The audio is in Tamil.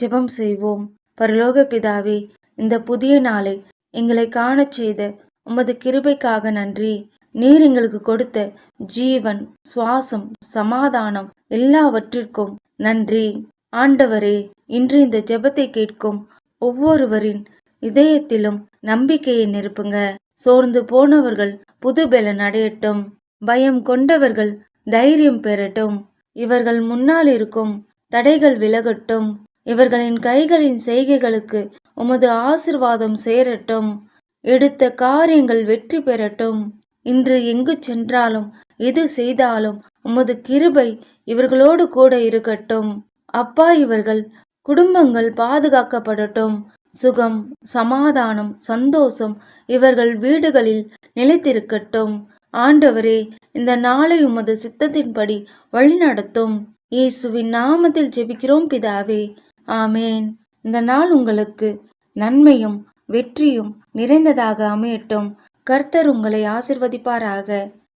ஜெபம் செய்வோம். பரலோக பிதாவே இந்த புதிய நாளை எங்களை காணச் செய்த உமது கிருபைக்காக நன்றி. நீர் எங்களுக்கு கொடுத்த ஜீவன் சுவாசம் சமாதானம் எல்லாவற்றிற்கும் நன்றி. ஆண்டவரே இன்று இந்த ஜெபத்தை கேட்கும் ஒவ்வொருவரின் இதயத்திலும் நம்பிக்கையை நிரப்புங்க. சோர்ந்து போனவர்கள் புது பலன் அடையட்டும். பயம் கொண்டவர்கள் தைரியம் பெறட்டும். இவர்கள் முன்னால் இருக்கும் தடைகள் விலகட்டும். இவர்களின் கைகளின் செய்கைகளுக்கு உமது ஆசிர்வாதம் சேரட்டும். எடுத்த காரியங்கள் வெற்றி பெறட்டும். இன்று எங்கு சென்றாலும் எது செய்தாலும் உமது கிருபை இவர்களோடு கூட இருக்கட்டும். அப்பா இவர்கள் குடும்பங்கள் பாதுகாக்கப்படட்டும். சுகம் சமாதானம் சந்தோஷம் இவர்கள் வீடுகளில் நிலைத்திருக்கட்டும். ஆண்டவரே இந்த நாளை உமது சித்தத்தின்படி வழிநடத்தும். இயேசுவின் நாமத்தில் ஜெபிக்கிறோம் பிதாவே. ஆமேன். இந்த நாள் உங்களுக்கு நன்மையும் வெற்றியும் நிறைந்ததாக அமையட்டும். கர்த்தர் உங்களை ஆசிர்வதிப்பாராக.